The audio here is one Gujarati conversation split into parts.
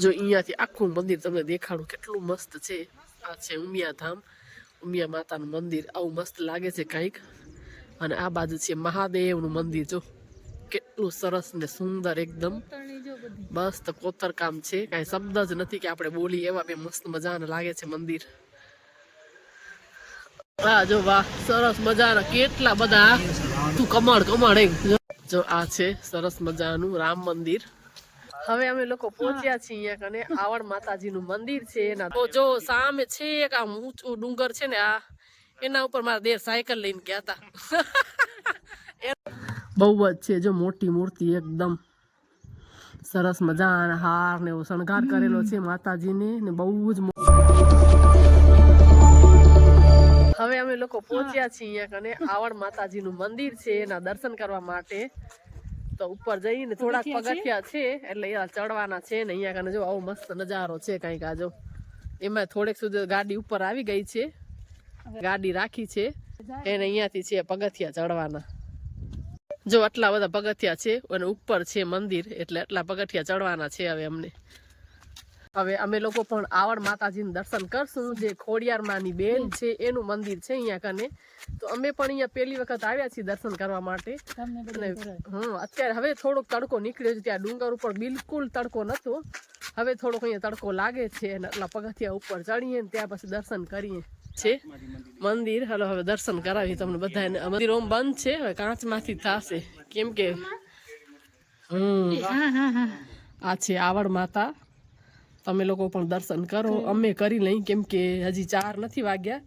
જો અહીંયાથી આખું મંદિર તમને દેખાડું, કેટલું મસ્ત છે. આ છે ઉમિયા ધામ. ઉમિયા માતાનું મંદિર. આવું મસ્ત લાગે છે કંઈક. અને આ બાજુ છે મહાદેવનું મંદિર, જો. કેટલું સરસ ને સુંદર એકદમ. મસ્ત કોતરકામ છે. કાંઈ શબ્દ જ નથી કે આપણે બોલી એવા બે મસ્ત મજાના લાગે છે મંદિર. હા જો વાહ, સરસ મજાના કેટલા બધા. તું કમળ કમળ એમ. જો આ છે સરસ મજાનું રામ મંદિર. હવે અમે લોકો પહોંચ્યા છીએ અહીંયા કને. આવડ માતાજીનું મંદિર છે એના તો જો સામે છે એક આમ ઊંચું ડુંગર છે ને આ એના ઉપર મારા દેર સાયકલ લઈને ગયા હતા બહુ જ છે જો મોટી મૂર્તિ એકદમ સરસ મજાના હાર ને એવો શણગાર કરેલો છે માતાજીને ને બહુ જ હવે અમે લોકો પહોંચ્યા છીએ અહીંયા કને. આવડ માતાજીનું મંદિર છે એના દર્શન કરવા માટે. તો ઉપર જઈને થોડાક પગથિયા છે એટલે અહીંયા ચડવાના છે ને અહીંયા કને જો આવો મસ્ત નજારો છે કંઈક આ જો. એમાં થોડેક સુધી ગાડી ઉપર આવી ગઈ છે. ગાડી રાખી છે. એને અહીંયાથી છે પગથિયા ચડવાના. જો આટલા બધા પગથિયા છે અને ઉપર છે મંદિર એટલે આટલા પગથિયા ચડવાના છે હવે અમને. હવે અમે લોકો પણ આવડ માતાજીનું દર્શન કરશું. જે ખોડિયાર માની બેન છે એનું મંદિર છે અહીંયા કને. તો અમે પણ અહીંયા પહેલી વખત આવ્યા છીએ દર્શન કરવા માટે. અને હમ અત્યારે હવે થોડોક તડકો નીકળ્યો છે ત્યાં ડુંગર ઉપર બિલકુલ તડકો નતો હવે થોડોક અહીંયા તડકો લાગે છે અને એટલા પગથિયા ઉપર ચડીએ ને ત્યાં પછી દર્શન કરીએ. છે? મંદિર. હાલો હવે દર્શન કરાવી તમને બધાને. મંદિર ઓમ બંધ છે? હવે કાચમાંથી થશે. કેમ કે? હમ. આ છે આવડ માતા. તમે લોકો પણ દર્શન કરો. અમે કરી લઈ કેમ કે હજી ચાર નથી વાગ્યા.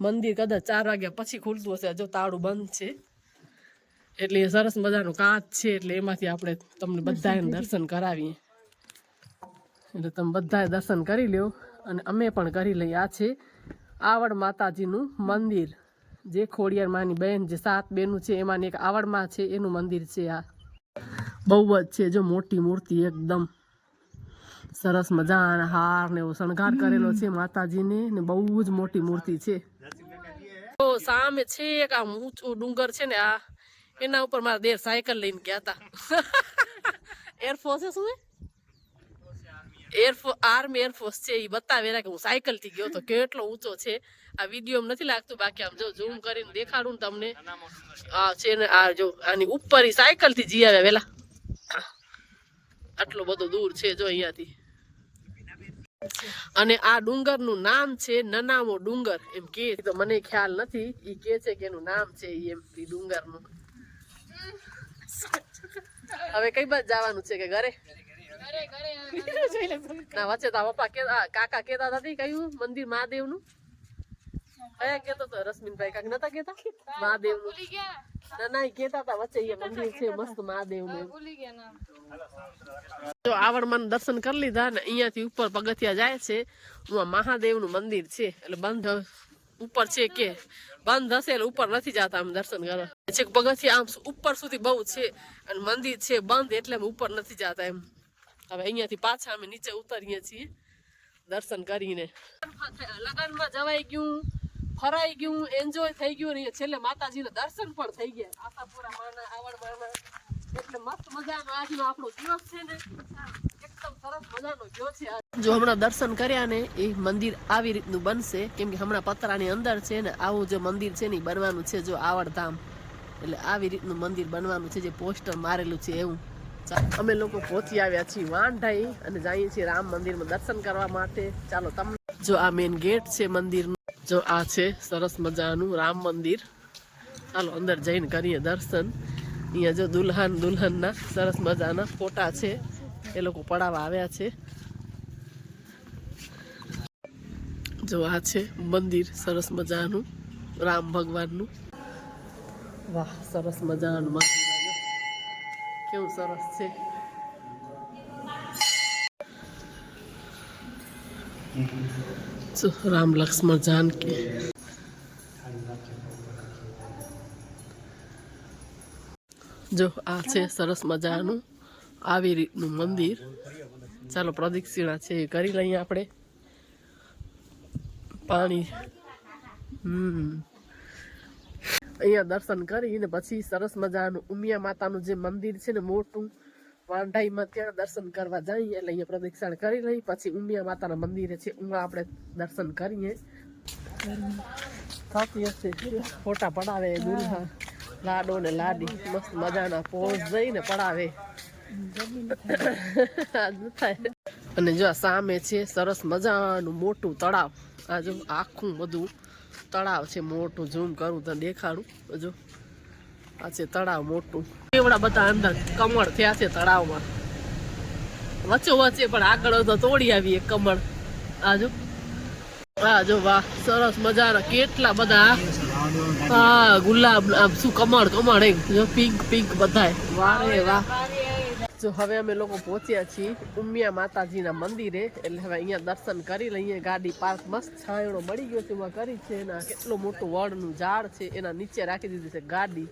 મંદિર કદાચ ચાર વાગ્યા પછી ખુલતું હશે. જો તાળું બંધ છે. એટલે સરસ મજાનું કાચ છે એટલે એમાંથી આપણે તમને બધાને દર્શન કરાવીએ. એટલે તમે બધાએ દર્શન કરી લ્યો. અને અમે પણ કરી લઈએ. આ છે આવડ માતાજીનું મંદિર. જે ખોડિયાર માની બહેન જે સાત બહેનું છે એમાંની એક આવડમાં છે એનું મંદિર છે આ. બહુ જ છે. જો મોટી મૂર્તિ એકદમ. સરસ મજાના હાર ને એવો શણગાર કરેલો છે માતાજીને ને બહુ જ મોટી મૂર્તિ છે. તો સામે છે એક આમ ઊંચું ડુંગર છે ને આ એના ઉપર મારા દેર સાયકલ લઈને ગયા હતા એરફોર્સ છે શું એરફોર્સ આર્મી એરફોર્સ છે એ બતાવે કે હું સાયકલથી ગયો તો કેટલો ઊંચો છે. આ વીડિયો નથી લાગતું બાકી આમ જો ઝૂમ કરીને દેખાડું તમને. આ છે ને આ જો આની ઉપર ઈ સાયકલથી જી આવ્યા વેલા. આટલો બધો દૂર છે જો અહીંયાથી. અને આ ડુંગરનું નામ છે નનામો ડુંગર. એમ કે તો મને ખ્યાલ નથી ઈ કે છે કે એનું નામ છે એમ ઈ ડુંગરનું. હવે કઈ બાજુ જવાનું છે કે ઘરે? ના વચ્ચે તો પપ્પા કે કાકા કેતા હતા કયું મંદિર મહાદેવનું? કયા કેતો તો રશ્મિનભાઈ કાક નતા કેતા મહાદેવનું ના ના કેતા તા વચ્ચે ઈ મંદિર છે મસ્ત મહાદેવનું એમ. જો આવડમાં દર્શન કરી લીધા ને અહીંયાથી ઉપર પગથિયા જાય છે. એમાં મહાદેવનું મંદિર છે એટલે બંધ ઉપર છે કે? બંધ હશે એટલે ઉપર નથી જતા આમ દર્શન કરવા. છે પગથિયા આમ ઉપર સુધી બહુ છે અને મંદિર છે બંધ એટલે અમે ઉપર નથી જતા એમ. હવે અહીંયાથી પાછા અમે નીચે ઉતરીએ છીએ દર્શન કરીને. લગ્નમાં જવાઈ ગયું. ફરાઈ ગયું એન્જોય થઈ ગયું અને છેલ્લે માતાજીના દર્શન પણ થઈ ગયા. આશાપુરા માના આવડ માના. એટલે મસ્ત મજાનો આજનો આપણો દિવસ છે ને. એકદમ સરસ મજાનો ગયો છે જો હમણાં દર્શન કર્યા ને એ મંદિર આવી રીતનું બનશે. કેમ કે હમણાં પતરાની અંદર છે ને આવું જે મંદિર છે ને બનવાનું છે જો આવડ ધામ એટલે આવી રીતનું મંદિર બનવાનું છે, જે પોસ્ટર મારેલું છે એવું. અમે લોકો પહોંચી આવ્યા છીએ વાંઢાઈ અને જઈએ છીએ રામ મંદિરમાં દર્શન કરવા માટે. ચાલો તમને જો આ મેન ગેટ છે મંદિરનું જો આ છે, સરસ મજાનું રામ મંદિર. ચાલો અંદર જઈને કરીએ દર્શન. અહીંયા જો દુલ્હન, દુલ્હનના સરસ મજાના ફોટા છે. એ લોકો પડાવવા આવ્યા છે. જો આ છે મંદિર, સરસ મજાનું રામ ભગવાનનું. વાહ, સરસ મજાનું કેવું સરસ છે. રામ લક્ષ્મણ જાનકી જો, આ છે સરસ મજાનું આવી રીતનું મંદિર. ચાલો, પ્રદક્ષિણા છે એ કરી લઈએ આપણે. પાણી. હમ. અહીંયા દર્શન કરીને પછી સરસ મજાનું ઉમિયા માતાનું જે મંદિર છે ને, મોટું વાંઢાઈમાં ત્યાં દર્શન કરવા જઈએ એટલે અહીંયા પ્રદક્ષિણ કરી લઈ પછી ઉમિયા માતાના મંદિરે છે ઉમા આપણે દર્શન કરીએ. થતી હશે. ફોટા પડાવે દુલ્હા. લાડો ને લાડી. મસ્ત મજાના પોઝ જઈને પડાવે. થાય. અને જો આ સામે છે, સરસ મજાનું મોટું તળાવ. આ જો આખું બધું તળાવ છે, મોટું, ઝૂમ કરું તો દેખાડું. જો આ છે તળાવ મોટું. એવડા બધા અંદર કમળ થયા છે તળાવમાં. વચ્ચે વચ્ચે પણ આગળ તો તોડી આવી કમળ. આ જો. વાહ, સરસ મજાના કેટલા બધા. હા, ગુલાબ શું કમળ કમળ જો પિંક પિંક બધાય. વારે, વાહ. જો, હવે અમે લોકો પહોંચ્યા છીએ ઉમિયા માતાજીના મંદિરે. એટલે હવે અહીંયા દર્શન કરી લઈએ. ગાડી પાર્ક મસ્ત છાંયડો મળી ગયો છે. એમાં કરી છે એના કેટલું મોટું વડનું ઝાડ છે. એના નીચે રાખી દીધી છે ગાડી.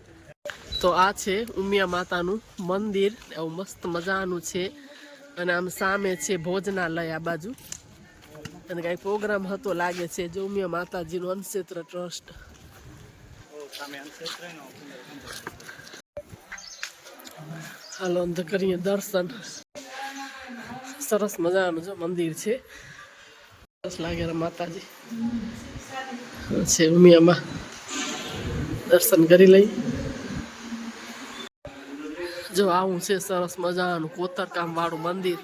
તો આ છે ઉમિયા માતાનું મંદિર. એવું મસ્ત મજાનું છે. અને આમ સામે છે ભોજનાલય આ બાજુ. અને કઈ પ્રોગ્રામ હતો લાગે છે જો ઉમિયા માતાજીનું અનક્ષેત્ર ટ્રસ્ટ હાલો, અંધ કરીએ દર્શન. સરસ મજાનું જો મંદિર છે. સરસ લાગે માતાજી. છે ઉમિયામાં. દર્શન કરી લઈ જો આવું છે સરસ મજાનું કોતરકામ વાળું મંદિર.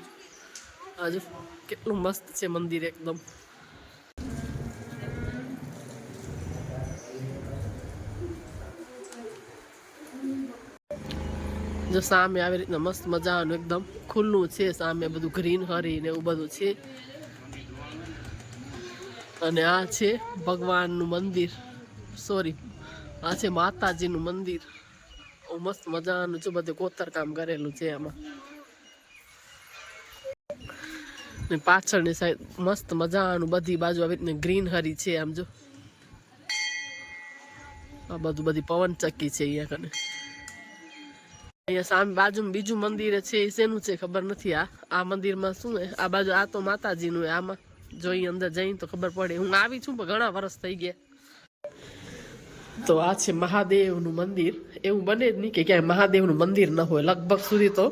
હજુ કેટલું મસ્ત છે મંદિર એકદમ. જો સામે આવી રીતના મસ્ત મજાનું એકદમ ખુલ્લું છે, સામે બધું ગ્રીન હરી ને એવું બધું છે. અને આ છે ભગવાનનું મંદિર. સોરી આ છે માતાજીનું મંદિર. મસ્ત મજાનું છે, બધું કોતર કામ કરેલું છે આમાં. ને પાછળની સાઈડ મસ્ત મજાનું બધી બાજુ આવી રીતના ગ્રીનહરી છે આમ જો. આ બધું બધી પવન ચક્કી છે અહીંયા કને. અહીંયા સામે બાજુમાં બીજું મંદિર છે, એ શેનું છે ખબર નથી આ. આ મંદિરમાં શું આ બાજુ આ તો માતાજીનું આમાં જોઈ અંદર જઈને તો ખબર પડે. હું આવી છું પણ ઘણા વર્ષ થઈ ગયા. તો આ છે મહાદેવનું મંદિર. એવું બને જ નહીં કે ક્યાંય મહાદેવનું મંદિર ન હોય. લગભગ સુધી તો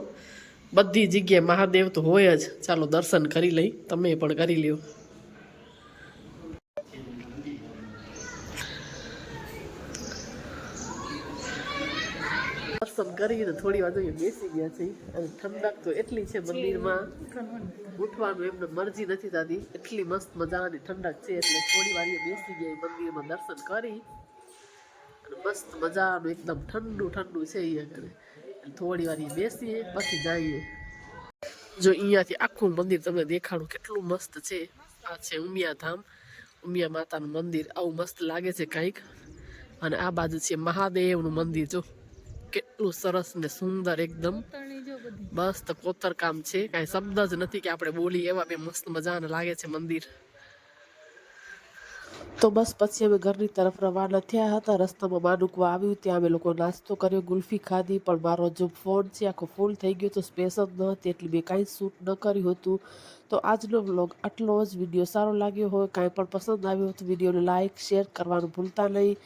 બધી જગ્યાએ મહાદેવ તો હોય જ. ચાલો દર્શન કરી લઈ. તમે પણ કરી લ્યો. દર્શન કરીને થોડી વાર જોઈએ, બેસી ગયા છે. અને ઠંડક તો એટલી છે મંદિરમાં. ઉઠવાનું એમને મરજી નથી થતી. એટલી મસ્ત મજાની ઠંડક છે. એટલે થોડી વાર બેસી ગયા મંદિરમાં દર્શન કરી. અને મસ્ત મજાનું એકદમ ઠંડુ ઠંડુ છે અહીંયા કરે થોડી વાર બેસીએ, પછી જઈએ. જો અહીંયાથી આખું મંદિર તમને દેખાડું કેટલું મસ્ત છે. આ છે ઉમિયા ધામ ઉમિયા માતાનું મંદિર. આવું મસ્ત લાગે છે કંઈક. અને આ બાજુ છે મહાદેવનું મંદિર, જો. કેટલું સરસ ને સુંદર એકદમ. મસ્ત કોતરકામ છે. કાંઈ શબ્દ જ નથી કે આપણે બોલી એવા બે મસ્ત મજાને લાગે છે મંદિર. તો બસ પછી અમે ઘરની તરફ રવાના થયા હતા. રસ્તામાં માનુકવા આવ્યું. ત્યાં અમે લોકો નાસ્તો કર્યો, ગુલ્ફી ખાધી, પણ મારો જો ફોન છે, આખો ફૂલ થઈ ગયો તો સ્પેસ જ ન હતી, એટલે મેં કાંઈ શૂટ ન કર્યું હતું. તો આજનો વ્લોગ આટલો જ. વીડિયો સારો લાગ્યો હોય, કાંઈ પણ પસંદ આવ્યો હોય તો વિડીયોને લાઇક શેર કરવાનું ભૂલતા નહીં.